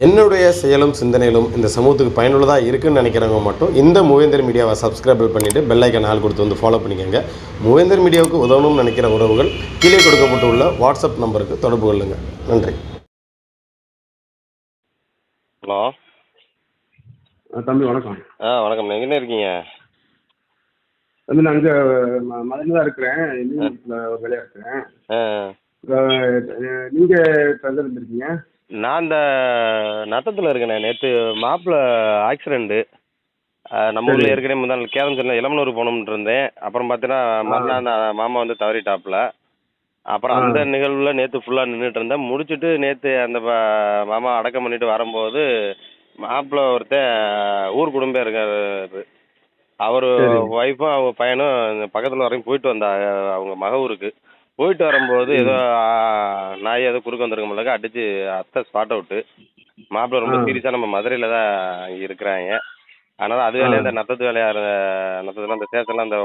என்னுடைய செயலும் சிந்தனையிலும் இந்த சமூகத்துக்கு பயனுள்ளதாக இருக்குன்னு நினைக்கிறவங்க மட்டும் இந்த மூவேந்தர் மீடியாவை சப்ஸ்கிரைப் பண்ணிவிட்டு பெல் ஐக்கன் ஆள் கொடுத்து வந்து ஃபாலோ பண்ணிக்கோங்க. மூவேந்தர் மீடியாவுக்கு உதவணும்னு நினைக்கிற உறவுகள் கீழே கொடுக்கப்பட்டுள்ள வாட்ஸ்அப் நம்பருக்கு தொடர்பு கொள்ளுங்கள் நன்றி. ஹலோ. ஆ, தம்பி வணக்கம். ஆ வணக்கம். என்ன இருக்கீங்க? தம்பி நான் அங்கே மதுரையில் தான் இருக்கிறேன் வேலையாக இருக்கிறேன் நீங்கள் எங்கே இருந்திருக்கீங்க நான் இந்த நத்தத்தில் இருக்கேனே நேற்று மாப்பிள்ளை ஆக்சிடெண்ட்டு நம்ம ஊரில். ஏற்கனவே முந்தாள் கேரம் சொன்ன இளமனூர் போகணும்னு இருந்தேன். அப்புறம் பார்த்தீங்கன்னா மறுநாள் மாமா வந்து தவறிட்டாப்புல. அப்புறம். அந்த நிகழ்வில் நேற்று ஃபுல்லாக நின்றுட்டு இருந்தேன். முடிச்சுட்டு நேற்று அந்த ப- மாமா அடக்கம் பண்ணிட்டு வரும்போது மாப்பிள்ளை ஒருத்தன் ஊர் குடும்பம் இருக்காரு. அவர். ஒய்ஃபும் அவங்க பையனும் பக்கத்தில் வரையும் போயிட்டு வந்தாங்க அவங்க மக ஊருக்கு. போயிட்டு வரும்போது ஏதோ நாய் ஏதோ குறுக்க வந்திருக்க முடியல அடிச்சு அத்தை ஸ்பாட் அவுட்டு மாப்பிள்ளை ரொம்ப. சீரியஸாக நம்ம மதுரையில் தான் இருக்கிறாங்க. அதனால் அது வேலையை ஆ. அந்த நத்தத்து வேலையாக நத்தத்தில் அந்த சேத்தெல்லாம் அந்த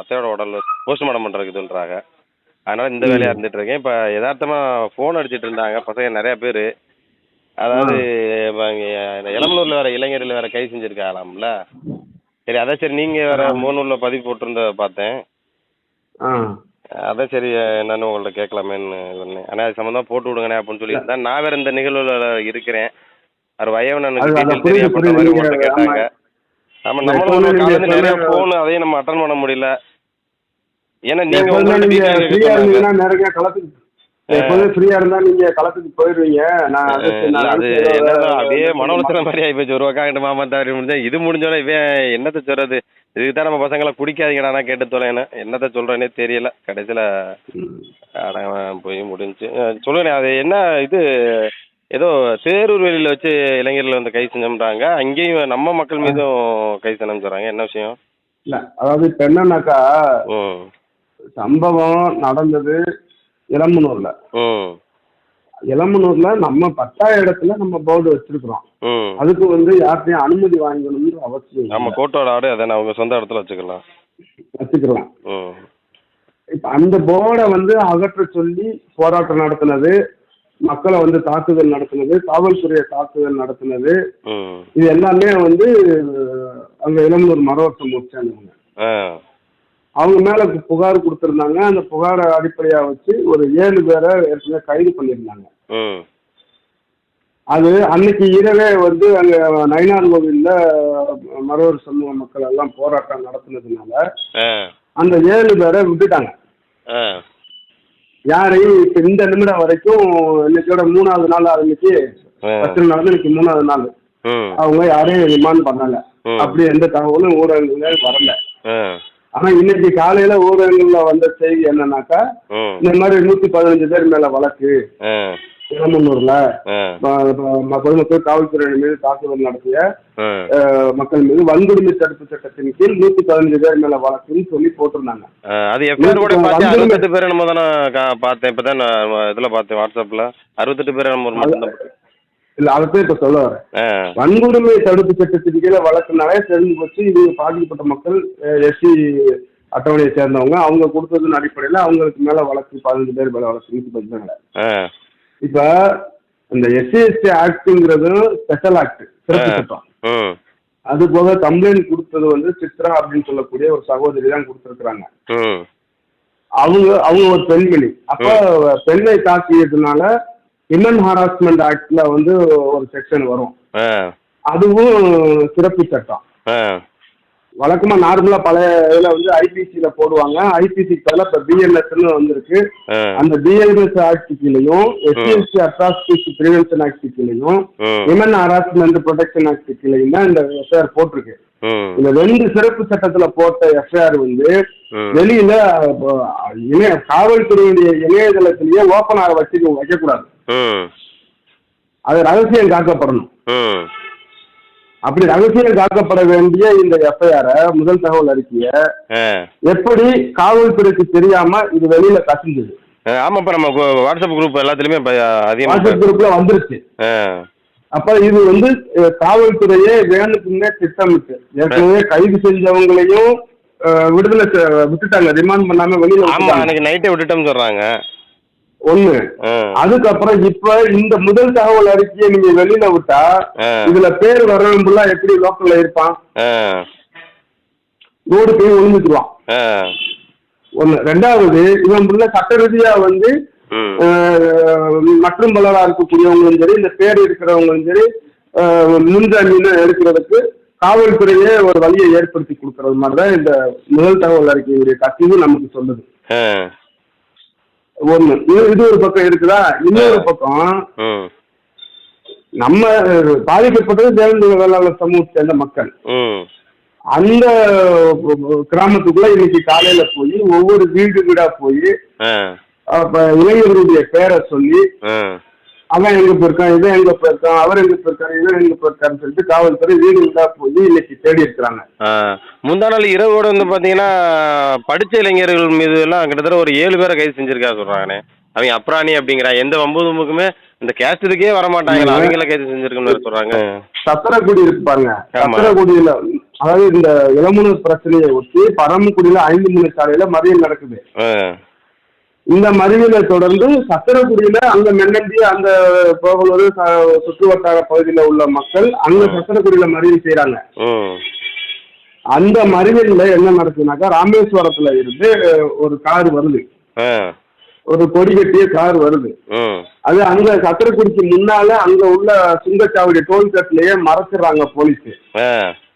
அத்தையோட உடல் போஸ்ட்மார்ட்டம் பண்ணுறதுக்குன்றாங்க அதனால் இந்த ம். வேலையாக இருந்துட்டு இருக்கேன். இப்போ யதார்த்தமாக ஃபோன் அடிச்சிட்டு இருந்தாங்க. பசங்க நிறைய பேர். அதாவது இளமனூரில் வேற இளைஞர்கள் வேற கை செஞ்சுருக்காங்களாம்ல. சரி அதான் சரி நீங்கள் வேற. மூணூரில் பதிவு போட்டிருந்த பார்த்தேன். அதான் சரி என்னன்னு உங்கள்ட்ட கேட்கலாமேன்னு சொன்னேன். ஆனால் அது சம்மந்தமாக போட்டு விடுங்கண்ணே அப்படின்னு சொல்லியிருந்தேன் நான் வேற இந்த நிகழ்வில் இருக்கிறேன். அவர் வயவனனுக்கு புரியுது. மாதிரி உங்கள்ட்ட கேட்டாங்க. ஆமாம் நம்மளும் நீங்க நிறைய ஃபோன் அதையும் நம்ம அட்டன் பண்ண முடியல. ஏன்னா நீங்கள் எப்போதுமே கேட்க இருந்தீங்கன்னா நிறைய களத்துக்கு எப்போதுமே போயிடுவீங்க நான் அது நான் அப்படியே மன உளைச்சல மாதிரி ஆகிப்போச்சு ஒரு பக்கம் மாமா தவறி முடிஞ்சா இது முடிஞ்சோட இவன் என்னத்த சொல்றது? இதுக்கு தான் நம்ம பசங்களை குடிக்காதீங்கடா கேட்டு தொலைன்னு என்னத்த சொல்றேனே தெரியல. கடைசியில போய் முடிஞ்சு. சொல்லுங்க அது என்ன இது? ஏதோ தேரூர் வெளியில வச்சு இளைஞர்கள் வந்து கை செஞ்சோம்ன்றாங்க. அங்கேயும் நம்ம மக்கள் மீதும் கை செஞ்சோம் சொல்றாங்க. என்ன விஷயம்? இல்ல அதாவது இப்போ என்னன்னாக்கா சம்பவம் நடந்தது. இளம்பனூர்ல. ம் இளம்பனூர்ல நம்ம பத்தாய இடத்துல நம்ம போர்டு வச்சிருக்கிறோம். அதுக்கு வந்து யார்கிட்டயும் அனுமதி வாங்கணும்னு அவசியம் நம்ம. கோட்டோட ஆடு அதானே அவங்க சொந்த இடத்துல வச்சுக்கலாம். வச்சுக்கலாம். இப்ப அந்த போர்டை வந்து அகற்ற சொல்லி போராட்டம் நடத்தினது மக்களை வந்து தாக்குதல் நடத்தினது காவல்துறையை தாக்குதல் நடத்தினது. இது எல்லாமே வந்து அங்க இளம்பூர் மரவசம் முடிச்சாங்க அவங்க மேல புகார் கொடுத்திருந்தாங்க. அந்த புகாரை அடிப்படையா வச்சு ஒரு ஏழு பேரை ஏற்கனவே கைது பண்ணியிருந்தாங்க. அது அன்னைக்கு இரவே வந்து அங்க நயினார் கோவில்ல மரவர் சமூக மக்கள் எல்லாம் போராட்டம் நடத்தினதுனால அந்த ஏழு பேரை விட்டுட்டாங்க. யாரையும் இப்ப இந்த நிமிடம் வரைக்கும் இன்னைக்கோட மூணாவது நாள் அன்னைக்கு பத்து நடந்து இன்னைக்கு மூணாவது நாள். அவங்க யாரையும் ரிமாண்ட் பண்ணல. அப்படி எந்த தகவலும் ஊடகங்கள்ல வரல. ஆனா இன்னைக்கு காலையில ஊடகங்கள்ல வந்த செய்தி என்னன்னாக்கா இந்த மாதிரி நூத்தி பதினஞ்சு பேர் மேல வழக்கு. இளமன்னூர்ல பொதுமக்கள் காவல்துறை மீது தாக்குதல் நடத்திய மக்கள் மீது வன்கொடுமை தடுப்பு சட்டத்தின் கீழ் நூத்தி பதினஞ்சு பேர் மேல வழக்குன்னு சொல்லி போட்டிருந்தாங்க. அது எஃப்ஐஆர் கூட பார்த்தேன். அறுபத்தெட்டு பேர் நம்ம தானே பார்த்தேன். இப்போ தான் நான் இதில் பார்த்தேன் வாட்ஸ்அப்பில் அறுபத்தெட்டு பேர் நம்ம இல்ல அதை இப்ப சொல்ல வரேன். வன்கொடுமை தடுப்பு சட்டத்தின் கீழே வழக்குனாலே தெரிஞ்சு போச்சு. இது பாதிக்கப்பட்ட மக்கள் எஸ்சி அட்டவணையை சேர்ந்தவங்க அவங்க கொடுத்ததன் அடிப்படையில் அவங்களுக்கு மேல வழக்கு பதினஞ்சு பேர் மேல வழக்கு மேல. ஆ. இப்ப இந்த எஸ்சி எஸ்டி ஆக்ட்ங்கிறது ஸ்பெஷல் ஆக்ட் சிறப்பு சட்டம். அது போக கம்ப்ளைண்ட் கொடுத்தது வந்து சித்ரா அப்படின்னு சொல்லக்கூடிய ஒரு சகோதரி தான் கொடுத்துருக்குறாங்க. அவங்க அவங்க ஒரு பெண்மணி. அப்ப பெண்ணை தாக்கியதுனால விமன் ஹராஸ்மெண்ட் ஆக்ட்ல வந்து ஒரு செக்ஷன் வரும். அதுவும் சிறப்பு சட்டம். வழக்கமா நார்மலா பழைய இதுல வந்து ஐபிசியில போடுவாங்க. ஐபிசிக்கு பதிலாக இப்ப பிஎன்எஸ்ன்னு வந்திருக்கு. அந்த பிஎன்எஸ் ஆக்ட் கீழையும் SC ST atrocities prevention act கீழையும் விமன் ஹராஸ்மெண்ட் ப்ரொடெக்ஷன் ஆக்ட் கீழையும் தான் இந்த எஃப்ஐஆர் போட்டிருக்கு. இந்த ரெண்டு சிறப்பு சட்டத்துல போட்ட எஃப்ஐஆர் வந்து வெளியில இணைய காவல்துறையுடைய இணையதளத்திலேயே ஓப்பனாக வச்சு வைக்கக்கூடாது. அது ரகசியம் காக்கப்படணும். அப்படி ரகசியம் காக்கப்பட வேண்டிய இந்த எஃப்ஐஆரை முதல் தகவல் அறிக்கைய எப்படி காவல்துறைக்கு தெரியாம இது வெளியில கசிஞ்சது? ஆ, ஆமாம் இப்போ நம்ம வாட்ஸ்அப் குரூப் எல்லாத்துலேயுமே வாட்ஸ்அப் குரூப்ல வந்துருச்சு. அப்ப இது வந்து காவல்துறையே வேணுக்குன்னே திட்டமிட்டு ஏற்கனவே கைது செஞ்சவங்களையும் விடுதலை விட்டுட்டாங்க. ரிமாண்ட் பண்ணாம வெளியில விட்டுட்டாங்க. அன்னைக்கு நைட்டே விட்டுட்டோம்னு சொல்கிறாங்க ஒண்ணு. அதுக்கப்புறம் இப்ப இந்த முதல் தகவல் அறிக்கையை நீங்க வெளியில விட்டா. இதுல பேர் வர்றவங்க எப்படி லோக்கல்ல இருப்பான்? ரோடு போய் விழுந்துக்குவான் ஆ. ஒண்ணு. ரெண்டாவது இவன் சட்ட ரீதியா வந்து மற்றும் பலரா இருக்கக்கூடியவங்களும் சரி இந்த பேர் இருக்கிறவங்களும் சரி முன்ஜாமீன் எடுக்கிறதுக்கு காவல்துறையே ஒரு வழியை ஏற்படுத்தி கொடுக்கறது மாதிரி தான் இந்த முதல் தகவல் அறிக்கையுடைய கசிவு நமக்கு சொல்லுது. ஒண்ணு. இது ஒரு பக்கம் இருக்குதா? இன்னொரு பக்கம் நம்ம பாதிக்கப்பட்டது தேவேந்திர வேளாளர் சமூகத்தை சேர்ந்த மக்கள். அந்த கிராமத்துக்குள்ள இன்னைக்கு காலையில போய் ஒவ்வொரு வீடு வீடா போய் இளைஞர்களுடைய பேரை சொல்லி அவன் எங்க போயிருக்கான் இவன் எங்க போயிருக்கான் அவர் எங்க போயிருக்காரு இவன் எங்க போயிருக்காருன்னு சொல்லிட்டு காவல்துறை வீடு வீடா போய் இன்னைக்கு தேடி இருக்கிறாங்க முந்தா நாள் இரவோட வந்து பார்த்தீங்கன்னா படித்த இளைஞர்கள் மீது எல்லாம் கிட்டத்தட்ட ஒரு ஏழு பேரை கைது செஞ்சிருக்கா சொல்கிறாங்கண்ணே அவங்க அப்ராணி அப்படிங்கிறா எந்த வம்பு தும்புக்குமே இந்த கேஸ்ட் இதுக்கே வர மாட்டாங்களா அவங்கள கைது செஞ்சிருக்குன்னு வேற சொல்கிறாங்க சத்திரக்குடி இருக்கு பாருங்க. சத்திரக்குடியில அதாவது இந்த இளமுனூர் பிரச்சனையை ஒட்டி பரமக்குடியில ஐந்து மூணு சாலையில மறியல் நடக்குது. இந்த மறியலை தொடர்ந்து சத்திரக்குடியில அங்க மென்னந்தி அந்த போகலூர் ச- சுற்றுவட்டார பகுதியில உள்ள மக்கள் அங்க சத்திரக்குடியில மறியல் செய்யறாங்க அந்த மறியல்ல என்ன நடக்குதுனாக்கா ராமேஸ்வரத்துல இருந்து ஒரு கார் வருது. ஒரு கொடி கட்டிய கார் வருது. அது அங்க சத்திரக்குடிக்கு முன்னால அங்க உள்ள சுங்கச்சாவடி டோல்கேட்லயே மறைச்சிடுறாங்க போலீஸ்.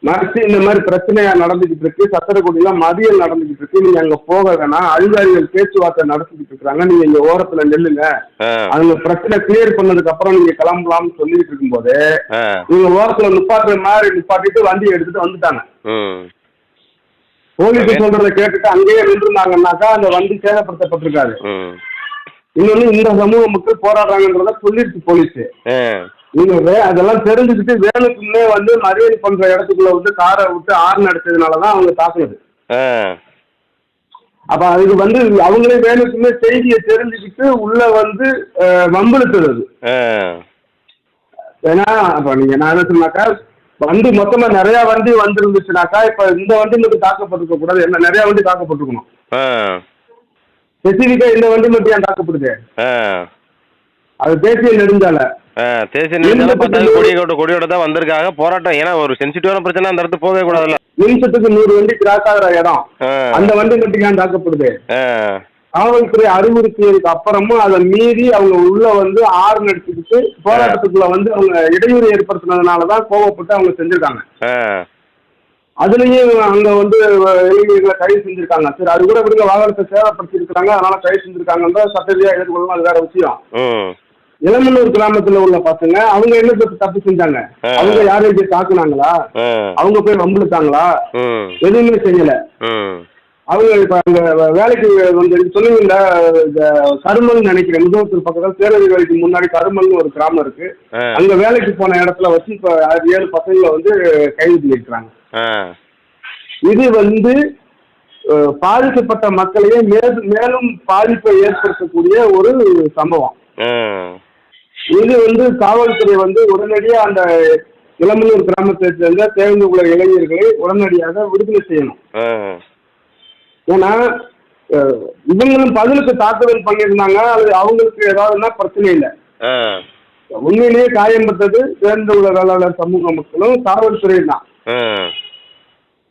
மறைச்சு இந்த மாதிரி பிரச்சனையா நடந்துகிட்டு இருக்கு. சத்திரக்குடியில மறியல் நடந்துகிட்டு இருக்கு. நீங்க அங்க போக வேணாம். அதிகாரிகள் பேச்சுவார்த்தை நடத்திக்கிட்டு இருக்காங்க. நீங்க இங்க ஓரத்துல நெல்லுங்க. அவங்க பிரச்சனை கிளியர் பண்ணதுக்கு அப்புறம் நீங்க கிளம்பலாம்னு சொல்லிட்டு இருக்கும்போது ஆ. இவங்க ஓரத்துல நிப்பாட்டுற மாதிரி நிப்பாட்டிட்டு வண்டியை எடுத்துட்டு வந்துட்டாங்க. போலீஸ் சொல்றதை கேட்டுட்டு அங்கேயே நின்றுருந்தாங்கன்னாக்கா அந்த வண்டி சேதப்படுத்தப்பட்டிருக்காது. ம். இன்னொன்னு இந்த சமூக மக்கள் போராடுறாங்கன்றத சொல்லிடுச்சு போலீஸ். நீங்க வே- அதெல்லாம் தெரிஞ்சுக்கிட்டு வேணுக்குன்னே வந்து மறியல் பண்ற இடத்துக்குள்ள விட்டு காரை விட்டு ஆர்ன் அடிச்சதுனாலதான் அவங்க தாக்குனது. அப்ப அதுக்கு வந்து அவங்களே வேணுக்குமே செய்தியை தெரிஞ்சுக்கிட்டு உள்ள வந்து வம்பிழுத்தது அது ஏன்னா அப்ப நீங்க நான் என்ன சொன்னாக்கா வண்டி மொத்தமா நிறைய வண்டி வந்துருந்துச்சுனாக்கா இப்ப இந்த வண்டி மட்டும் தாக்கப்பட்டிருக்க கூடாது. என்ன நிறைய வண்டி தாக்கப்பட்டிருக்கணும். ஆ. ஸ்பெசிஃபிக்கா இந்த வண்டி மட்டும் ஏன் தாக்கப்படுது? அது தேசிய நெடுஞ்சாலை. தேசிய பத்தாவது கொடியோட கொடியோட தான் வந்திருக்காங்க. போராட்டம். ஏன்னா ஒரு சென்சிட்டிவான பிரச்சனை அந்த இடத்துக்கு போகவே கூடாதுல்ல. நிமிஷத்துக்கு நூறு வண்டி கிராஸ் ஆகிற இடம் அந்த வண்டி மட்டும் ஏன் தாக்கப்படுது? காவல்துறை அறிவுறுத்தியதுக்கு அப்புறமும் அதை மீறி அவங்க உள்ள வந்து ஆறு நடிச்சுக்கிட்டு போராட்டத்துக்குள்ள வந்து அவங்க இடையூறு ஏற்படுத்தினதுனால தான் கோவப்பட்டு அவங்க செஞ்சிருக்காங்க. அதுலயும் அங்க வந்து இளைஞர்களை கைது செஞ்சிருக்காங்க. சரி அது கூட விடுங்க வாகனத்தை சேதப்படுத்திருக்காங்க அதனால கைது செஞ்சிருக்காங்கன்ற சட்டரீதியா எதிர்கொள்ளணும் அது வேற விஷயம். இளமனூர் கிராமத்துல உள்ள பசங்க அவங்க என்ன தப்பு தப்பு செஞ்சாங்க. அவங்க யாரையும் தாக்குனாங்களா? அவங்க போய் வம்பிழுத்தாங்களா? எதுவுமே செய்யல. அவங்க இப்ப அங்க வேலைக்கு வந்து இந்த கருமல்னு நினைக்கிறேன். முதுகுத்தூர் பக்கத்துல தேரதி வேலைக்கு முன்னாடி கருமல்னு ஒரு கிராமம் இருக்கு. அங்க வேலைக்கு போன இடத்துல வச்சு இப்ப ஏழு பசங்களை வந்து கைது பண்ணிருக்கிறாங்க இது வந்து பாதிக்கப்பட்ட மக்களையே மேலும் பாதிப்பை ஏற்படுத்தக்கூடிய ஒரு சம்பவம். இது வந்து காவல்துறை வந்து உடனடியா அந்த இளமனூர் கிராமத்தை சேர்ந்த தேர்ந்து உள்ள இளைஞர்களை உடனடியாக விடுதலை செய்யணும். ஏன்னா இவங்களும் பதிலுக்கு தாக்குதல் பண்ணியிருந்தாங்க அது அவங்களுக்கு ஏதாவதுன்னா பிரச்சனை இல்லை. உண்மையிலேயே காயம்பட்டது தேர்ந்து உள்ள வேளாளர் சமூக மக்களும் காவல்துறை தான்.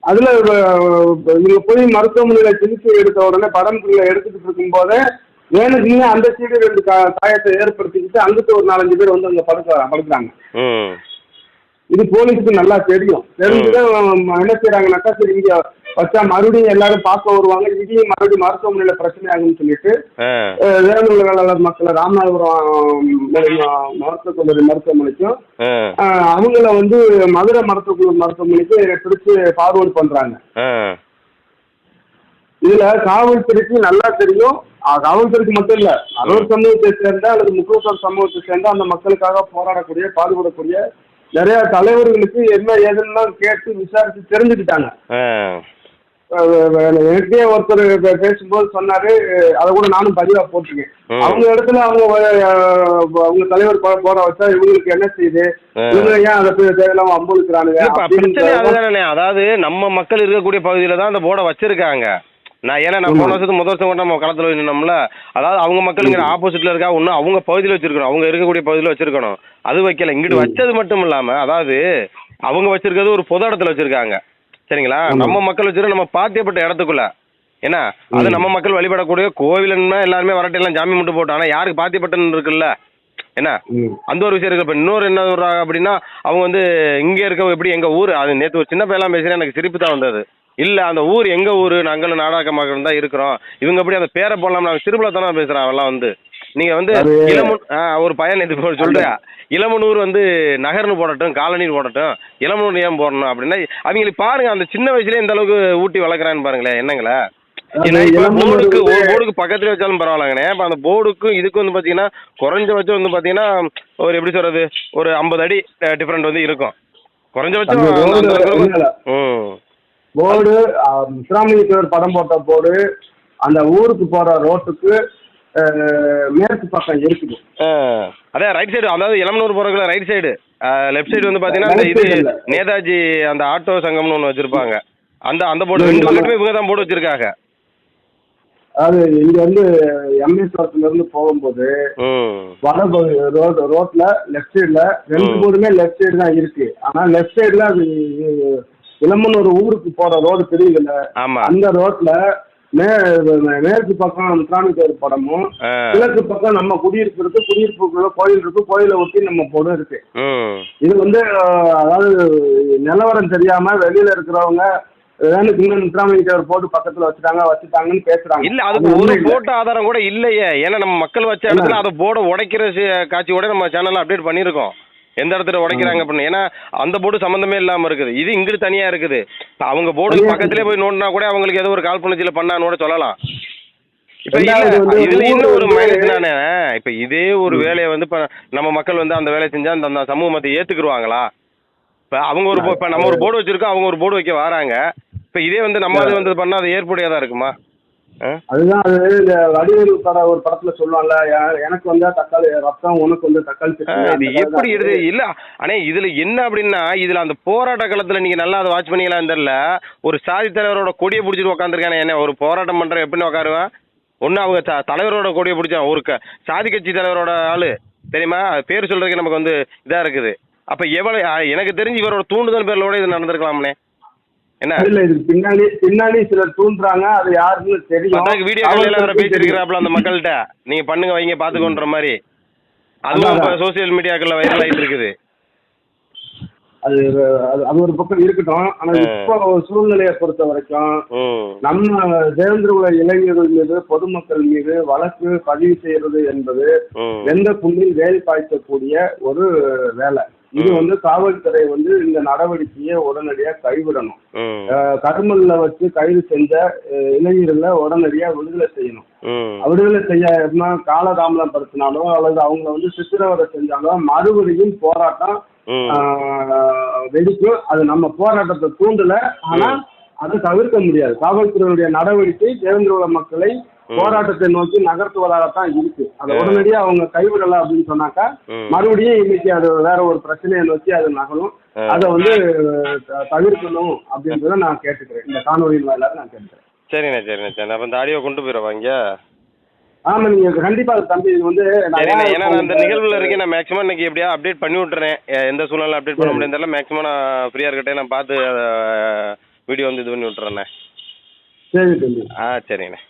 அதுல இவங்க போய் மருத்துவமனையில சிகிச்சை எடுத்த உடனே பரம்பரையில எடுத்துக்கிட்டு இருக்கும் போதே வேணுக்குன்னு அந்த சைடு ரெண்டு காயத்தை ஏற்படுத்திக்கிட்டு அங்கிட்டு ஒரு நாலஞ்சு பேர் வந்து அங்க படுக்க படுக்கிறாங்க. ம். இது போலீஸுக்கு நல்லா தெரியும். தெரிஞ்சுதான் என்ன செய்யறாங்கனாக்கா சரி இங்க வச்சா மறுபடியும் எல்லாரும் பார்க்க வருவாங்க. இங்கேயும் மறுபடியும் மருத்துவமனையில பிரச்சனை ஆகும்னு சொல்லிட்டு வேலூர் வேளாளர் மக்களை ராமநாதபுரம் மருத்துவக் கல்லூரி மருத்துவமனைக்கும் அவங்கள வந்து மதுரை மருத்துவக் கல்லூரி மருத்துவமனைக்கு பிடிச்சு ஃபார்வர்ட் பண்றாங்க. இதுல காவல்துறைக்கு நல்லா தெரியும். அஹ், காவல்துறைக்கு மட்டும் இல்ல அரூர் சமூகத்தை சேர்ந்த அல்லது முக்குளத்தூர் சமூகத்தை சேர்ந்த அந்த மக்களுக்காக போராடக்கூடிய பாடுபடக்கூடிய நிறைய தலைவர்களுக்கு என்ன ஏதுன்னா கேட்டு விசாரிச்சு தெரிஞ்சுக்கிட்டாங்க. எனக்கே ஒருத்தர் பேசும்போது சொன்னாரு அதை கூட நானும் பதிவா போட்டிருக்கேன். அவங்க இடத்துல அவங்க அவங்க தலைவர் போ- போட வச்சா இவங்களுக்கு என்ன செய்யுது. இவங்க ஏன் அதை தேவையில்லாம அதுதானே அதாவது நம்ம மக்கள் இருக்கக்கூடிய பகுதியில தான் அந்த போர்டை வச்சிருக்காங்க. நான் ஏன்னா நான் போன வருஷத்துக்கு முதல் வருஷம் கூட நம்ம களத்தில் நின்னோம்ல. அதாவது அவங்க மக்களுங்கிற ஆப்போசிட்ல இருக்கா ஒன்று அவங்க பகுதியில் வச்சிருக்கணும். அவங்க இருக்கக்கூடிய பகுதியில் வச்சிருக்கணும். அது வைக்கல. இங்கிட்டு வச்சது மட்டும் இல்லாம அதாவது அவங்க வச்சிருக்கிறது ஒரு பொது இடத்துல வச்சிருக்காங்க. சரிங்களா? நம்ம மக்கள் வச்சிருக்க நம்ம பாத்தியப்பட்ட இடத்துக்குள்ள. என்ன அது நம்ம மக்கள் வழிபடக்கூடிய கோவிலுன்னா எல்லாருமே வரட்டு எல்லாம் ஜாமீன் மட்டும் போட்டோம் ஆனா யாருக்கு பாத்தியப்பட்டன்னு இருக்குல்ல? என்ன? அந்த ஒரு விஷயம் இருக்கு. இப்போ இன்னொரு என்ன சொல்றாங்க அப்படின்னா அவங்க வந்து இங்க இருக்க எப்படி எங்க ஊர் அது நேற்று ஒரு சின்ன பையலாம் பேசுறேன் எனக்கு சிரிப்பு தான் வந்தது. இல்ல அந்த ஊர் எங்க ஊர்? நாங்களும் நாடாக்க மக்கள் தான் இருக்கிறோம். இவங்க எப்படி அந்த பேரை போடலாம் நாங்கள் திருப்பல தானே பேசுறான் அவெல்லாம் வந்து. நீங்க வந்து இளமன் ஆ, ஒரு பையன் இது சொல்றியா இளமனூர் வந்து நகர்னு போடட்டும் காலனின்னு போடட்டும். இளமனூர் ஏன் போடணும் அப்படின்னா அவங்களுக்கு பாருங்க அந்த சின்ன வயசுலயே இந்த அளவுக்கு ஊட்டி வளர்க்குறான்னு பாருங்களேன் என்னங்களே? போர்டுக்கு ஒரு போர்டுக்கு பக்கத்துல வச்சாலும் பரவாயில்லங்கண்ணே. இப்போ அந்த போர்டுக்கும் இதுக்கு வந்து பார்த்தீங்கன்னா குறைஞ்சபட்சம் வந்து பார்த்தீங்கன்னா ஒரு எப்படி சொல்றது? ஒரு ஐம்பது அடி டிஃப்ரெண்ட் வந்து இருக்கும். குறைஞ்சபட்சம். ம். போர்டு முத்துராமலிங்கத்தேவர் படம் போட்ட போர்டு அந்த ஊருக்கு போற ரோட்டுக்கு மேற்கு பக்கம் இருக்குது. அதே ரைட் சைடு அதாவது இளமனூர் போகிறதுக்குள்ள ரைட் சைடு லெஃப்ட் சைடு வந்து பார்த்தீங்கன்னா அந்த இது. நேதாஜி அந்த ஆட்டோ சங்கம்னு ஒன்று வச்சிருப்பாங்க. அந்த அந்த போர்டு ரெண்டு ஆமா. பக்கத்துமே இவங்க தான் போர்டு வச்சிருக்காங்க. அது இங்க வந்து எம்ஏஸ்வரத்துல இருந்து போகும்போது வட ரோடு ரோட்ல லெஃப்ட் சைடுல ரெண்டு. போர்டுமே லெஃப்ட் சைடு தான் இருக்கு. ஆனா லெஃப்ட் சைடுல அது இளமனூர் ஊருக்கு போற ரோடு தெரியுதுல்ல ஆமா. அந்த ரோட்ல மே மேற்கு பக்கம் முத்துராமலிங்கத்தேவர் படமும் கிழக்கு பக்கம் நம்ம குடியிருப்பு இருக்கு குடியிருப்புக்குள்ள கோயில் இருக்கு கோயிலை ஒட்டி நம்ம போடும் இருக்கு. இது வந்து அதாவது நிலவரம் தெரியாம வெளியில இருக்கிறவங்க போட்டு பக்கத்துல வச்சுட்டாங்க வச்சுட்டாங்கன்னு பேசுறாங்க. இல்ல அது அதுக்கு ஒரு. போட்டோ ஆதாரம் கூட இல்லையே. ஏன்னா நம்ம மக்கள் வச்ச இடத்துல அதை போர்டை உடைக்கிற காட்சியோட நம்ம சேனல்ல அப்டேட் பண்ணியிருக்கோம். எந்த இடத்துல உடைக்கிறாங்க அப்படின்னு. ஏன்னா அந்த போர்டு சம்மந்தமே இல்லாம இருக்குது. இது இங்கிட்டு தனியா இருக்குது. அவங்க போர்டு தனியா பக்கத்திலே போய் நோண்டினா கூட அவங்களுக்கு ஏதோ ஒரு கால்பனச்சில பண்ணான்னு கூட சொல்லலாம். இதுல இன்னும் ஒரு மைனஸ் தானே இப்ப இதே ஒரு வேலையை வந்து இப்ப நம்ம மக்கள் வந்து அந்த வேலையை செஞ்சா அந்த சமூகத்தை ஏத்துக்குருவாங்களா? இப்ப அவங்க ஒரு இப்ப நம்ம ஒரு போர்டு வச்சிருக்கோம் அவங்க ஒரு போர்டு வைக்க வராங்க. இப்ப இதே வந்து நம்ம அது வந்து பண்ணா அது ஏற்புடையதா இருக்குமா? அதுதான் அது இந்த வடிவேலு பட ஒரு படத்துல சொல்லுவாங்கல்ல "எ- எனக்கு வந்தா தக்காளி ரத்தம் உனக்கு வந்து தக்காளி ஆ, சட்னி." இது எப்படி. எடுது இல்ல அண்ணே இதுல என்ன அப்படின்னா இதுல அந்த போராட்ட காலத்துல நீங்க நல்லா அதை வாட்ச் பண்ணீங்களான்னு தெரியல. ஒரு சாதி தலைவரோட கொடியை பிடிச்சிட்டு உட்காந்துருக்கானே என்ன ஒரு போராட்டம் பண்ற எப்படி உட்காருவேன் ஒண்ணு அவங்க தலைவரோட கொடியை பிடிச்சா ஒரு சாதி கட்சி தலைவரோட ஆளு தெரியுமா? பேர் சொல்றதுக்கு நமக்கு வந்து இதா இருக்குது. அப்ப எவ்வளவு எனக்கு தெரிஞ்சு இவரோட தூண்டுதல் பேர்லோட இது நடந்திருக்கலாம்னே என்ன? இல்ல இதுக்கு பின்னாடி பின்னாடி சிலர் தூண்டுறாங்க அது யாருன்னு தெரியும். வீடியோ கால் எல்லாம் வேற. பேசியிருக்கிறாப்புல அந்த மக்கள்கிட்ட. நீங்க பண்ணுங்க வைங்க பாத்துக்கோன்ற மாதிரி. அதுவும். சோசியல் மீடியாக்கள்ல வைரல் ஆயிட்டு இருக்குது. அது அது- ஒரு பக்கம் இருக்கட்டும். ஆனா. இப்போ சூழ்நிலையை பொறுத்த வரைக்கும் நம்ம தேவேந்திரகுல இளைஞர்கள் மீது பொதுமக்கள் மீது வழக்கு பதிவு செய்யறது என்பது வெந்த புண்ணில் வேல் பாய்ச்சக்கூடிய ஒரு வேலை. இது. வந்து காவல்துறை வந்து இந்த நடவடிக்கையை உடனடியா கைவிடணும். கருமல்ல வச்சு கைது செஞ்ச இளைஞர்களை உடனடியா விடுதலை செய்யணும். விடுதலை செய்ய காலதாமதம் படுத்தினாலோ அல்லது அவங்கள வந்து சித்திரவதை செஞ்சாலோ மறுபடியும் போராட்டம் வெடிக்கும் அது நம்ம போராட்டத்தை தூண்டல. ஆனா அதை தவிர்க்க முடியாது. காவல்துறையுடைய நடவடிக்கை தேவேந்திர மக்களை போராட்டத்தை நோக்கி நகர்த்துவதாகத்தான் இருக்கு. அதை உடனடியா அவங்க கைவிடல அப்படின்னு சொன்னாக்கா. மறுபடியும் இன்னைக்கு அது வேற ஒரு பிரச்சனையை நோக்கி அது நகரும். அதை வந்து தவிர்க்கணும் அப்படின்றத நான் கேட்டுக்கிறேன். இந்த காணொலியின் வாயிலாக நான் கேட்டுக்கிறேன். சரிண்ணே சரிண்ணே சரி அப்போ இந்த ஆடியோ கொண்டு போயிடவா இங்கே ஆமா நீங்க கண்டிப்பா தம்பி இது வந்து ஏன்னா நான் அந்த நிகழ்வில் இருக்கேன். நான் மேக்ஸிமம் இன்னைக்கு எப்படியா அப்டேட் பண்ணி விட்டுறேன். எந்த சூழ்நிலை அப்டேட் பண்ண முடியும் தெரியல. மேக்ஸிமம் நான் ஃப்ரீயாக இருக்கட்டே நான் பார்த்து வீடியோ வந்து இது பண்ணி விட்டுறேண்ணே. சரி தம்பி. ஆ சரிங்கண்ணே